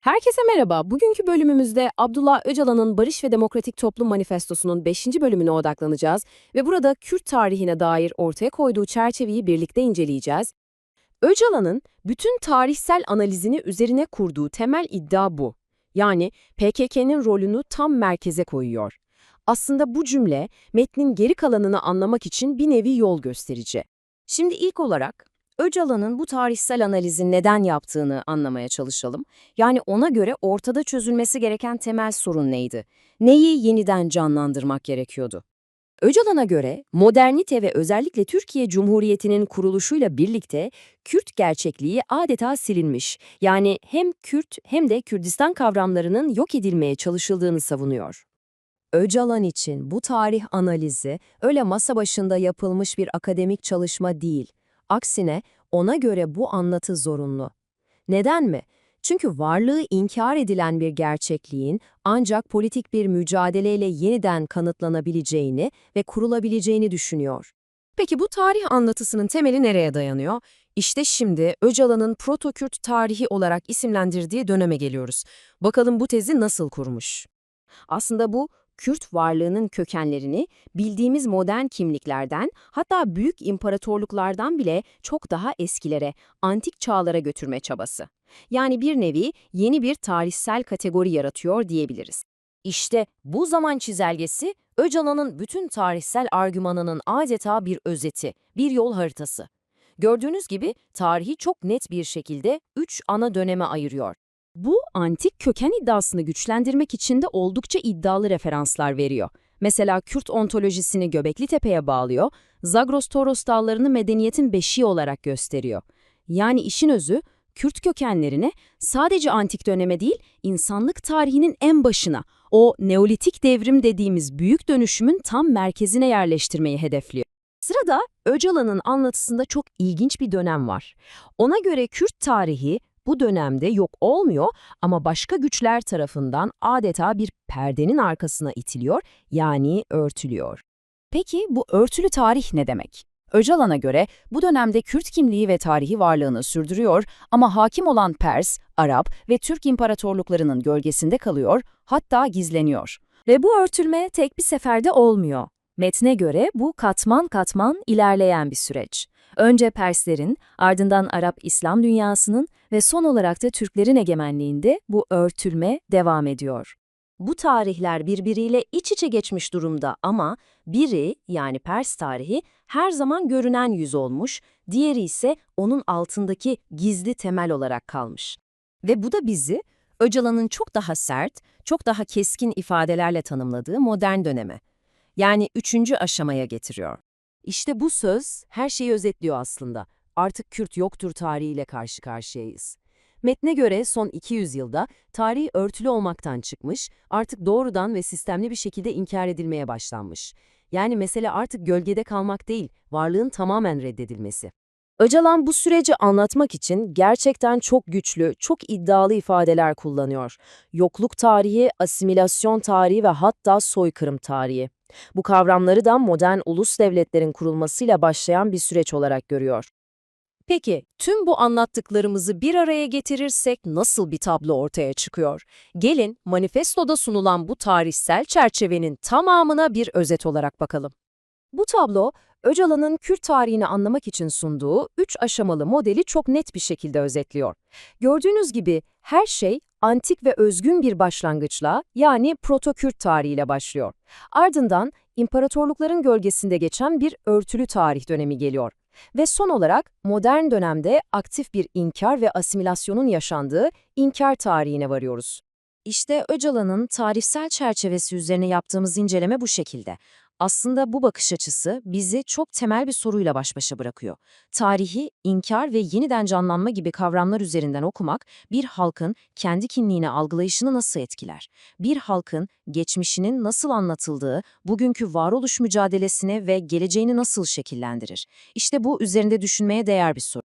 Herkese merhaba. Bugünkü bölümümüzde Abdullah Öcalan'ın Barış ve Demokratik Toplum Manifestosu'nun 5. bölümüne odaklanacağız ve burada Kürt tarihine dair ortaya koyduğu çerçeveyi birlikte inceleyeceğiz. Öcalan'ın bütün tarihsel analizini üzerine kurduğu temel iddia bu. Yani PKK'nın rolünü tam merkeze koyuyor. Aslında bu cümle metnin geri kalanını anlamak için bir nevi yol gösterici. Şimdi ilk olarak Öcalan'ın bu tarihsel analizi neden yaptığını anlamaya çalışalım. Yani ona göre ortada çözülmesi gereken temel sorun neydi? Neyi yeniden canlandırmak gerekiyordu? Öcalan'a göre modernite ve özellikle Türkiye Cumhuriyeti'nin kuruluşuyla birlikte Kürt gerçekliği adeta silinmiş. Yani hem Kürt hem de Kürdistan kavramlarının yok edilmeye çalışıldığını savunuyor. Öcalan için bu tarih analizi öyle masa başında yapılmış bir akademik çalışma değil. Aksine ona göre bu anlatı zorunlu. Neden mi? Çünkü varlığı inkar edilen bir gerçekliğin ancak politik bir mücadeleyle yeniden kanıtlanabileceğini ve kurulabileceğini düşünüyor. Peki bu tarih anlatısının temeli nereye dayanıyor? İşte şimdi Öcalan'ın Protokürt tarihi olarak isimlendirdiği döneme geliyoruz. Bakalım bu tezi nasıl kurmuş? Aslında bu Kürt varlığının kökenlerini bildiğimiz modern kimliklerden hatta büyük imparatorluklardan bile çok daha eskilere, antik çağlara götürme çabası. Yani bir nevi yeni bir tarihsel kategori yaratıyor diyebiliriz. İşte bu zaman çizelgesi Öcalan'ın bütün tarihsel argümanının adeta bir özeti, bir yol haritası. Gördüğünüz gibi tarihi çok net bir şekilde üç ana döneme ayırıyor. Bu antik köken iddiasını güçlendirmek için de oldukça iddialı referanslar veriyor. Mesela Kürt ontolojisini Göbekli Tepe'ye bağlıyor, Zagros-Toros dağlarını medeniyetin beşiği olarak gösteriyor. Yani işin özü, Kürt kökenlerini sadece antik döneme değil, insanlık tarihinin en başına, o Neolitik devrim dediğimiz büyük dönüşümün tam merkezine yerleştirmeyi hedefliyor. Sırada Öcalan'ın anlatısında çok ilginç bir dönem var. Ona göre Kürt tarihi bu dönemde yok olmuyor ama başka güçler tarafından adeta bir perdenin arkasına itiliyor, yani örtülüyor. Peki bu örtülü tarih ne demek? Öcalan'a göre bu dönemde Kürt kimliği ve tarihi varlığını sürdürüyor ama hakim olan Pers, Arap ve Türk imparatorluklarının gölgesinde kalıyor, hatta gizleniyor. Ve bu örtülme tek bir seferde olmuyor. Metne göre bu katman katman ilerleyen bir süreç. Önce Perslerin, ardından Arap-İslam dünyasının ve son olarak da Türklerin egemenliğinde bu örtülme devam ediyor. Bu tarihler birbiriyle iç içe geçmiş durumda ama biri yani Pers tarihi her zaman görünen yüz olmuş, diğeri ise onun altındaki gizli temel olarak kalmış. Ve bu da bizi Öcalan'ın çok daha sert, çok daha keskin ifadelerle tanımladığı modern döneme, yani üçüncü aşamaya getiriyor. İşte bu söz her şeyi özetliyor aslında. Artık Kürt yoktur tarihiyle karşı karşıyayız. Metne göre son 200 yılda tarih örtülü olmaktan çıkmış, artık doğrudan ve sistemli bir şekilde inkar edilmeye başlanmış. Yani mesele artık gölgede kalmak değil, varlığın tamamen reddedilmesi. Öcalan bu süreci anlatmak için gerçekten çok güçlü, çok iddialı ifadeler kullanıyor. Yokluk tarihi, asimilasyon tarihi ve hatta soykırım tarihi. Bu kavramları da modern ulus devletlerin kurulmasıyla başlayan bir süreç olarak görüyor. Peki, tüm bu anlattıklarımızı bir araya getirirsek nasıl bir tablo ortaya çıkıyor? Gelin, manifestoda sunulan bu tarihsel çerçevenin tamamına bir özet olarak bakalım. Bu tablo, Öcalan'ın Kürt tarihini anlamak için sunduğu üç aşamalı modeli çok net bir şekilde özetliyor. Gördüğünüz gibi her şey antik ve özgün bir başlangıçla yani Proto-Kürt tarihiyle başlıyor. Ardından imparatorlukların gölgesinde geçen bir örtülü tarih dönemi geliyor. Ve son olarak modern dönemde aktif bir inkar ve asimilasyonun yaşandığı inkar tarihine varıyoruz. İşte Öcalan'ın tarihsel çerçevesi üzerine yaptığımız inceleme bu şekilde. Aslında bu bakış açısı bizi çok temel bir soruyla baş başa bırakıyor. Tarihi, inkar ve yeniden canlanma gibi kavramlar üzerinden okumak bir halkın kendi kimliğini algılayışını nasıl etkiler? Bir halkın geçmişinin nasıl anlatıldığı, bugünkü varoluş mücadelesine ve geleceğini nasıl şekillendirir? İşte bu üzerinde düşünmeye değer bir soru.